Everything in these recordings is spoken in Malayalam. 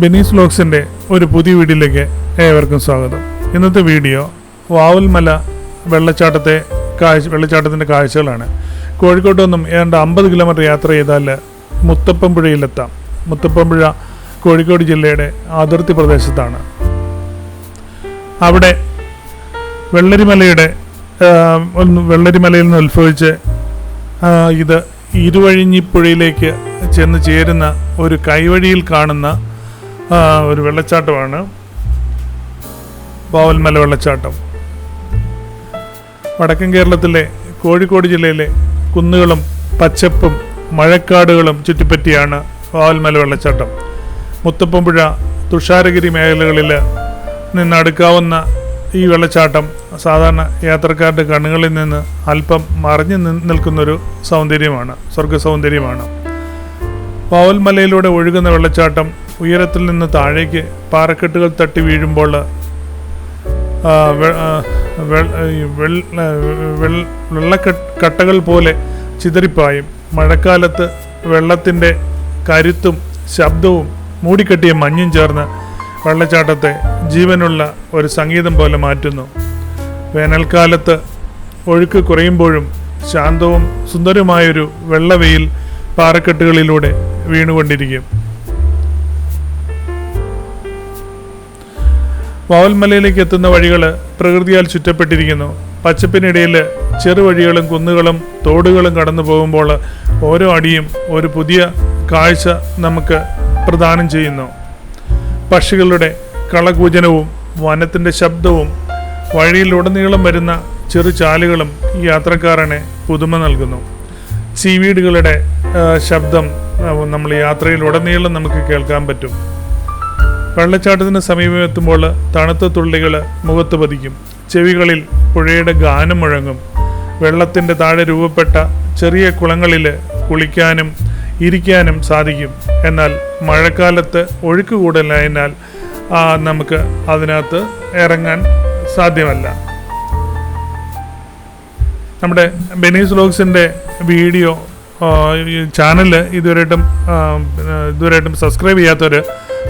ബെനീസ് ലോക്സിന്റെ ഒരു പുതിയ വീഡിയോയിലേക്ക് ഏവർക്കും സ്വാഗതം. ഇന്നത്തെ വീഡിയോ വാവൽമല വെള്ളച്ചാട്ടത്തെ കാഴ്ച വെള്ളച്ചാട്ടത്തിന്റെ കാഴ്ചകളാണ്. കോഴിക്കോട്ട് നിന്നും ഏതാണ്ട് അമ്പത് കിലോമീറ്റർ യാത്ര ചെയ്താൽ മുത്തപ്പമ്പുഴയിലെത്താം മുത്തപ്പമ്പുഴ കോഴിക്കോട് ജില്ലയുടെ അതിർത്തി പ്രദേശത്താണ്. അവിടെ വെള്ളരിമലയുടെ വെള്ളരിമലയിൽ നിന്ന് ഉത്ഭവിച്ച് ഇത് ഇരുവഴിഞ്ഞിപ്പുഴയിലേക്ക് ചെന്ന് ചേരുന്ന ഒരു കൈവഴിയിൽ കാണുന്ന ഒരു വെള്ളച്ചാട്ടമാണ്. പാവൽമല വെള്ളച്ചാട്ടം. വടക്കൻ കേരളത്തിലെ കോഴിക്കോട് ജില്ലയിലെ കുന്നുകളും പച്ചപ്പും മഴക്കാടുകളും ചുറ്റിപ്പറ്റിയാണ് പാവൽമല വെള്ളച്ചാട്ടം. മുത്തപ്പമ്പുഴ തുഷാരഗിരി മേഖലകളിൽ നിന്നടുക്കാവുന്ന ഈ വെള്ളച്ചാട്ടം സാധാരണ യാത്രക്കാരുടെ കണ്ണുകളിൽ നിന്ന് അല്പം മറിഞ്ഞു നിൽക്കുന്നൊരു സൗന്ദര്യമാണ് സ്വർഗ സൗന്ദര്യമാണ്. പാവൽമലയിലൂടെ ഒഴുകുന്ന വെള്ളച്ചാട്ടം ഉയരത്തിൽ നിന്ന് താഴേക്ക് പാറക്കെട്ടുകൾ തട്ടി വീഴുമ്പോൾ വെള്ളക്കട്ടകൾ പോലെ ചിതറിപ്പായും. മഴക്കാലത്ത് വെള്ളത്തിന്റെ കരുത്തും ശബ്ദവും മൂടിക്കെട്ടിയ മഞ്ഞും ചേർന്ന് വെള്ളച്ചാട്ടത്തെ ജീവനുള്ള ഒരു സംഗീതം പോലെ മാറ്റുന്നു. വേനൽക്കാലത്ത് ഒഴുക്ക് കുറയുമ്പോഴും ശാന്തവും സുന്ദരവുമായൊരു വെള്ളവെയിൽ പാറക്കെട്ടുകളിലൂടെ വീണുകൊണ്ടിരിക്കും. വാവൽമലയിലേക്ക് എത്തുന്ന വഴികൾ പ്രകൃതിയാൽ ചുറ്റപ്പെട്ടിരിക്കുന്നു. പച്ചപ്പിനിടയിൽ ചെറുവഴികളും കുന്നുകളും തോടുകളും കടന്നു പോകുമ്പോൾ ഓരോ അടിയും ഒരു പുതിയ കാഴ്ച നമുക്ക് പ്രദാനം ചെയ്യുന്നു. പക്ഷികളുടെ കളകൂജനവും വനത്തിന്റെ ശബ്ദവും വഴിയിലുടനീളം വരുന്ന ചെറു ചാലുകളും യാത്രക്കാരനെ പുതുമ നൽകുന്നു. ചീവീടുകളുടെ ശബ്ദം നമ്മൾ യാത്രയിലുടനീളം നമുക്ക് കേൾക്കാൻ പറ്റും. വെള്ളച്ചാട്ടത്തിന് സമീപം എത്തുമ്പോൾ തണുത്ത തുള്ളികൾ മുഖത്ത് പതിക്കും. ചെവികളിൽ പുഴയുടെ ഗാനം മുഴങ്ങും. വെള്ളത്തിന്റെ താഴെ രൂപപ്പെട്ട ചെറിയ കുളങ്ങളിൽ കുളിക്കാനും ഇരിക്കാനും സാധിക്കും. എന്നാൽ മഴക്കാലത്ത് ഒഴുക്ക് കൂടുതലായതിനാൽ നമുക്ക് അതിനകത്ത് ഇറങ്ങാൻ സാധ്യമല്ല. നമ്മുടെ ബെനീസ് വ്ലോഗ്സിന്റെ വീഡിയോ ചാനൽ ഇതുവരെയായിട്ടും ഇതുവരെയായിട്ടും സബ്സ്ക്രൈബ് ചെയ്യാത്തവർ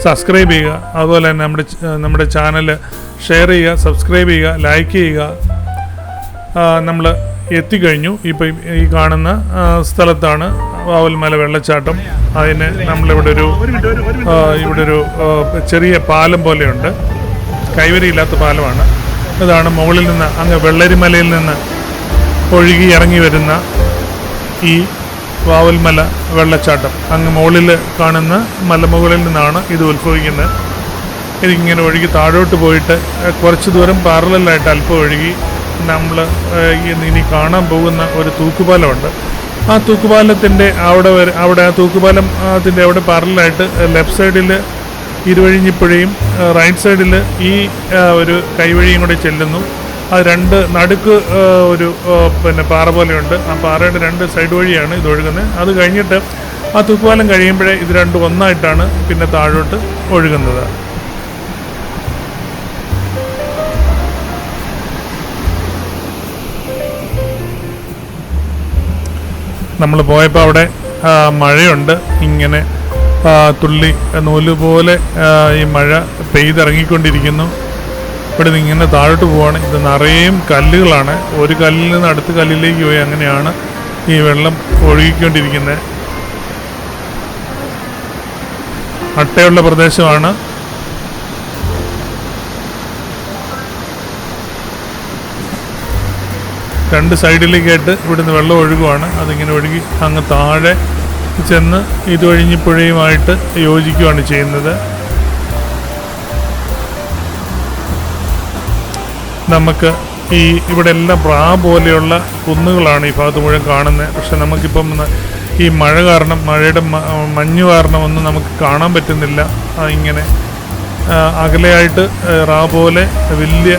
സബ്സ്ക്രൈബ് ചെയ്യുക. അതുപോലെ തന്നെ നമ്മുടെ നമ്മുടെ ചാനൽ ഷെയർ ചെയ്യുക സബ്സ്ക്രൈബ് ചെയ്യുക ലൈക്ക് ചെയ്യുക. നമ്മൾ എത്തിക്കഴിഞ്ഞു. ഇപ്പം ഈ കാണുന്ന സ്ഥലത്താണ് വാവൽമല വെള്ളച്ചാട്ടം. അതിന് നമ്മളിവിടെ ഒരു ഇവിടെ ഒരു ചെറിയ പാലം പോലെയുണ്ട്. കൈവരിയില്ലാത്ത പാലമാണ്. ഇതാണ് മുകളിൽ നിന്ന് അങ്ങ് വെള്ളരിമലയിൽ നിന്ന് ഒഴുകി ഇറങ്ങി വരുന്ന ഈ വാവൽമല വെള്ളച്ചാട്ടം. അങ്ങ് മുകളിൽ കാണുന്ന മലമുകളിൽ നിന്നാണ് ഇത് ഉത്ഭവിക്കുന്നത്. ഇതിങ്ങനെ ഒഴുകി താഴോട്ട് പോയിട്ട് കുറച്ച് ദൂരം പാരലായിട്ട് അല്പം ഒഴുകി നമ്മൾ ഇനി കാണാൻ പോകുന്ന ഒരു തൂക്കുപാലമുണ്ട്. ആ തൂക്കുപാലത്തിന്റെ അവിടെ വരെ അവിടെ ആ തൂക്കുപാലം അതിന്റെ അവിടെ പാരലായിട്ട് ലെഫ്റ്റ് സൈഡിൽ ഇരുവഴിഞ്ഞിപ്പുഴയും റൈറ്റ് സൈഡിൽ ഈ ഒരു കൈവഴിയും കൂടെ ചെല്ലുന്നു. ആ രണ്ട് നടുക്ക് ഒരു പിന്നെ പാറ പോലെയുണ്ട്. ആ പാറയുടെ രണ്ട് സൈഡ് വഴിയാണ് ഇത് ഒഴുകുന്നത്. അത് കഴിഞ്ഞിട്ട് ആ തൂക്കുപാലം കഴിയുമ്പോഴേ ഇത് രണ്ടും ഒന്നായിട്ടാണ് പിന്നെ താഴോട്ട് ഒഴുകുന്നത്. നമ്മൾ പോയപ്പോൾ അവിടെ മഴയുണ്ട്. ഇങ്ങനെ തുള്ളി നൂൽ പോലെ ഈ മഴ പെയ്തിറങ്ങിക്കൊണ്ടിരിക്കുന്നു. ഇവിടെ ഇങ്ങനെ താഴോട്ട് പോവാണ്. ഇത് നിറയും കല്ലുകളാണ്. ഒരു കല്ലിൽ നിന്ന് അടുത്ത കല്ലിലേക്ക് പോയി അങ്ങനെയാണ് ഈ വെള്ളം ഒഴുകിക്കൊണ്ടിരിക്കുന്നത് അട്ടയുള്ള പ്രദേശമാണ്. രണ്ട് സൈഡിലേക്കായിട്ട് ഇവിടുന്ന് വെള്ളം ഒഴുകുവാണ്. അതിങ്ങനെ ഒഴുകി അങ്ങ് താഴെ ചെന്ന് ഇതൊഴിഞ്ഞിപ്പുഴയുമായിട്ട് യോജിക്കുകയാണ് ചെയ്യുന്നത്. നമുക്ക് ഈ ഇവിടെ എല്ലാം പ്രാ പോലെയുള്ള കുന്നുകളാണ് ഈ ഭാഗത്ത് മുഴുവൻ കാണുന്നത്. പക്ഷെ നമുക്കിപ്പം ഈ മഴ കാരണം മഴയുടെ മഞ്ഞ് കാരണം ഒന്നും നമുക്ക് കാണാൻ പറ്റുന്നില്ല. ഇങ്ങനെ അകലെയായിട്ട് റാ പോലെ വലിയ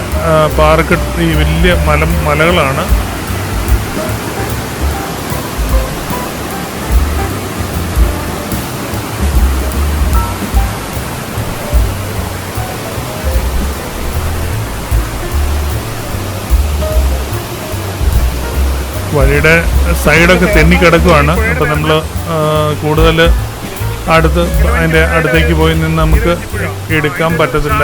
പാറക്കെട്ട് ഈ വലിയ മല മലകളാണ്. വഴിയുടെ സൈഡൊക്കെ തെന്നിക്കിടക്കുവാണ്. അപ്പം നമ്മൾ കൂടുതൽ അടുത്ത് അതിന്റെ അടുത്തേക്ക് പോയി നിന്ന് നമുക്ക് എടുക്കാൻ പറ്റത്തില്ല.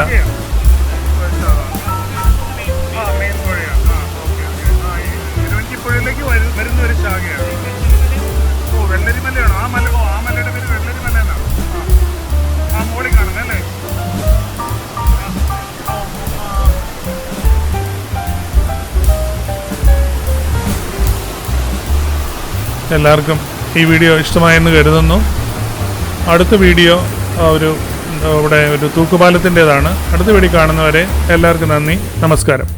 ഒരു ഓ ആ മല എല്ലാവർക്കും ഈ വീഡിയോ ഇഷ്ടമായെന്ന് കരുതുന്നു. അടുത്ത വീഡിയോ ഒരു ഇവിടെ ഒരു തൂക്കുപാലത്തിന്റെതാണ്. അടുത്ത വീഡിയോ കാണുന്നവരെ എല്ലാവർക്കും നന്ദി. നമസ്കാരം.